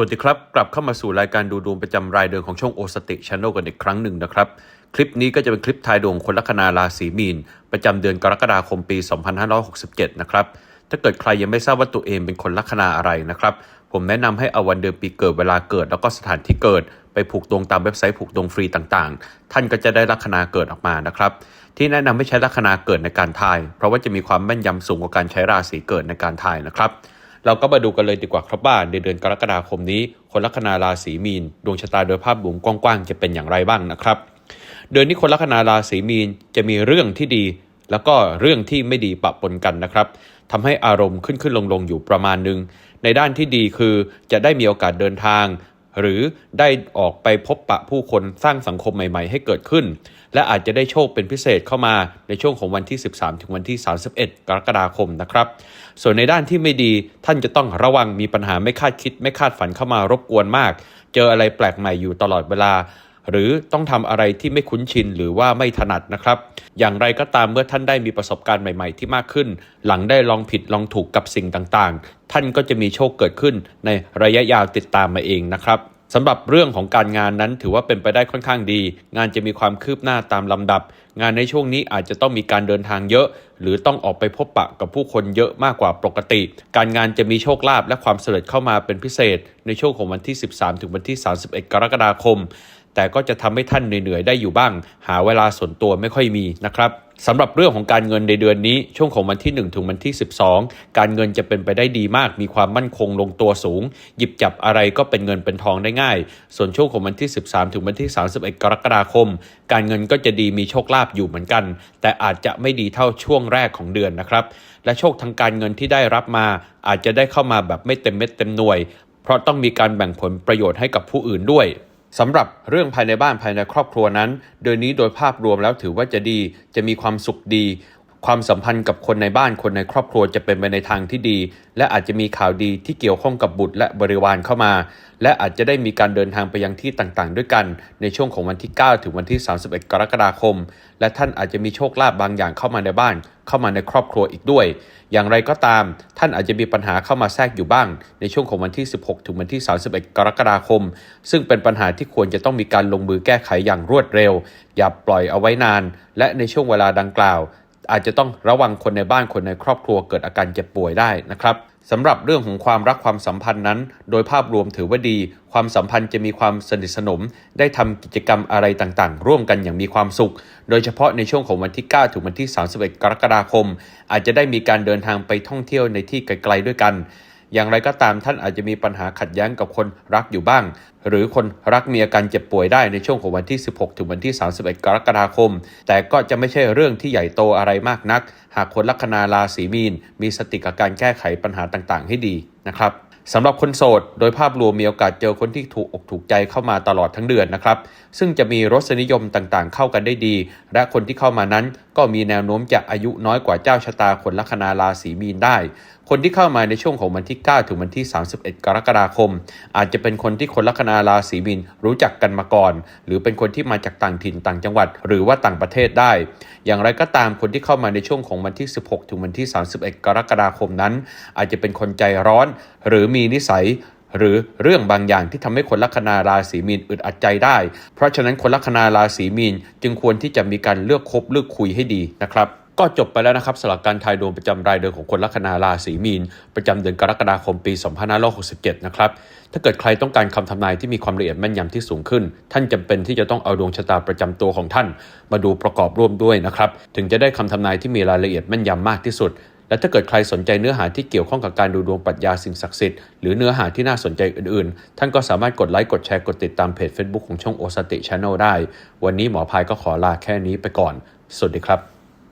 วัสดีครับ กลับเข้ามาสู่รายการดูดวงประจำรายเดือนของช่องโอสติช n น e l กันอีกครั้งหนึ่งนะครับ คลิปนี้ก็จะเป็นคลิปทายดวงคนลัคนาราศีมีน ประจำเดือนกรกฎาคมปี 2567 นะครับ ถ้าเกิดใครยังไม่ทราบว่าตัวเองเป็นคนลัคนาอะไรนะครับ ผมแนะนำให้เอาวันเดือนปีเกิดเวลาเกิด แล้วก็สถานที่เกิด ไปผูกดวงตามเว็บไซต์ผูกดวงฟรีต่างๆ ท่านก็จะได้ลัคนาเกิดออกมานะครับ ที่แนะนำให้ใช้ลัคนาเกิดในการทาย เพราะว่าจะมีความแม่นยำสูงกว่าการใช้ราศีเกิดในการทายนะครับ เราก็มาดูกันเลยดีกว่าครับว่าในเดือนกรกฎาคมนี้ คนลัคนาราศีมีน ดวงชะตาโดยภาพรวมกว้างๆจะเป็นอย่างไรบ้างนะครับ เดือนนี้คนลัคนาราศีมีนจะมีเรื่องที่ดี แล้วก็เรื่องที่ไม่ดีปะปนกันนะครับทำให้อารมณ์ขึ้นขึ้นลงลงอยู่ประมาณหนึงในด้านที่ดีคือจะได้มีโอกาสเดินทาง หรือได้ออกไปพบปะผู้คนสร้างสังคมใหม่ๆ ให้เกิดขึ้น และอาจจะได้โชคเป็นพิเศษเข้ามาในช่วงของวันที่ 13 ถึงวันที่ 31 กรกฎาคมนะครับ ส่วนในด้านที่ไม่ดีท่านจะต้องระวังมีปัญหาไม่คาดคิด ไม่คาดฝันเข้ามารบกวนมาก เจออะไรแปลกใหม่อยู่ตลอดเวลา หรือต้องทำอะไรที่ไม่คุ้นชินหรือว่าไม่ถนัดนะครับ อย่างไรก็ตามเมื่อท่านได้มีประสบการณ์ใหม่ๆ ที่มากขึ้น หลังได้ลองผิดลองถูกกับสิ่งต่างๆ ท่านก็จะมีโชคเกิดขึ้นในระยะยาวติดตามมาเองนะครับสำหรับเรื่องของการงานนั้นถือว่าเป็นไปได้ค่อนข้างดี งานจะมีความคืบหน้าตามลำดับ งานในช่วงนี้อาจจะต้องมีการเดินทางเยอะ หรือต้องออกไปพบปะกับผู้คนเยอะมากกว่าปกติ การงานจะมีโชคลาภและความสำเร็จเข้ามาเป็นพิเศษ ในช่วงของวันที่ 13 ถึงวันที่ 31 กรกฎาคม แต่ก็จะทำให้ท่านเหนื่อยๆได้อยู่บ้าง หาเวลาส่วนตัวไม่ค่อยมีนะครับสำหรับเรื่องของการเงินในเดือนนี้ช่วงของวันที่ 1 ถึงวันที่ 12 การเงินจะเป็นไปได้ดีมาก มีความมั่นคงลงตัวสูง หยิบจับอะไรก็เป็นเงินเป็นทองได้ง่าย ส่วนช่วงของวันที่ 13 ถึงวันที่ 31 กรกฎาคม การเงินก็จะดีมีโชคลาภอยู่เหมือนกัน แต่อาจจะไม่ดีเท่าช่วงแรกของเดือนนะครับและโชคทางการเงินที่ได้รับมา อาจจะได้เข้ามาแบบไม่เต็มเม็ดเต็มหน่วย เพราะต้องมีการแบ่งผลประโยชน์ให้กับผู้อื่นด้วย สำหรับเรื่องภายในบ้านภายในครอบครัวนั้นเดือนนี้โดยภาพรวมแล้วถือว่าจะดี จะมีความสุขดี ความสัมพันธ์กับคนในบ้านคนในครอบครัวจะเป็นไปในทางที่ดี และอาจจะมีข่าวดีที่เกี่ยวข้องกับบุตรและบริวารเข้ามา และอาจจะได้มีการเดินทางไปยังที่ต่างๆ ด้วยกัน ในช่วงของวันที่ 9 ถึงวันที่ 31 กรกฎาคม และท่านอาจจะมีโชคลาภบางอย่างเข้ามาในบ้าน เข้ามาในครอบครัวอีกด้วย อย่างไรก็ตาม ท่านอาจจะมีปัญหาเข้ามาแทรกอยู่บ้าง ในช่วงของวันที่ 16 ถึงวันที่ 31 กรกฎาคม ซึ่งเป็นปัญหาที่ควรจะต้องมีการลงมือแก้ไขอย่างรวดเร็ว อย่าปล่อยเอาไว้นาน และในช่วงเวลาดังกล่าว อาจจะต้องระวังคนในบ้านคนในครอบครัวเกิดอาการเจ็บป่วยได้นะครับสำหรับเรื่องของความรักความสัมพันธ์นั้น โดยภาพรวมถือว่าดี ความสัมพันธ์จะมีความสนิทสนม ได้ทำกิจกรรมอะไรต่างๆ ร่วมกันอย่างมีความสุข โดยเฉพาะในช่วงของวันที่ 9 ถึงวันที่ 31 กรกฎาคม อาจจะได้มีการเดินทางไปท่องเที่ยวในที่ไกลๆด้วยกัน อย่างไรก็ตามท่านอาจจะมีปัญหาขัดแย้งกับคนรักอยู่บ้าง หรือคนรักมีอาการเจ็บป่วยได้ในช่วงของวันที่ 16 ถึงวันที่ 31 กรกฎาคม แต่ก็จะไม่ใช่เรื่องที่ใหญ่โตอะไรมากนัก หากคนลัคนาราศีมีน มีสติกับการแก้ไขปัญหาต่างๆ ให้ดีนะครับ สำหรับคนโสด โดยภาพรวมมีโอกาสเจอคนที่ถูกอกถูกใจเข้ามาตลอดทั้งเดือนนะครับ ซึ่งจะมีรสนิยมต่างๆ เข้ากันได้ดี และคนที่เข้ามานั้นก็มีแนวโน้มจะอายุน้อยกว่าเจ้าชะตาคนลัคนาราศีมีนได้ คนที่เข้ามาในช่วงของวันที่ 9 ถึงวันที่ 31 กรกฎาคม อาจจะเป็นคนที่คนลัคนาราศีมีนรู้จักกันมาก่อน หรือเป็นคนที่มาจากต่างถิ่นต่างจังหวัด หรือว่าต่างประเทศได้ อย่างไรก็ตามคนที่เข้ามาในช่วงของวันที่ 16 ถึงวันที่ 31 กรกฎาคมนั้น อาจจะเป็นคนใจร้อน หรือมีีนิสัย หรือเรื่องบางอย่างที่ทำให้คนลัคนาราศีมีนอึดอัดใจได้ เพราะฉะนั้นคนลัคนาราศีมีนจึงควรที่จะมีการเลือกคบเลือกคุยให้ดีนะครับก็จบไปแล้วนะครับสำหรับการทายดวงประจำรายเดือนของคนลัคนาราศีมีน ประจำเดือนกรกฎาคมปี 2567 นะครับ ถ้าเกิดใครต้องการคำทำนายที่มีความละเอียดแม่นยำที่สูงขึ้น ท่านจำเป็นที่จะต้องเอาดวงชะตาประจำตัวของท่าน มาดูประกอบร่วมด้วยนะครับ ถึงจะได้คำทำนายที่มีรายละเอียดแม่นยำมากที่สุด และถ้าเกิดใครสนใจเนื้อหาที่เกี่ยวข้องกับการดูดวงปรัชญาสิ่งศักดิ์สิทธิ์หรือเนื้อหาที่น่าสนใจอื่นๆ ท่านก็สามารถกดไลค์กดแชร์กดติดตามเพจ Facebook ของช่องโอสติช n นลได้ วันนี้หมอพายก็ขอลาแค่นี้ไปก่อน สวัสดีครับ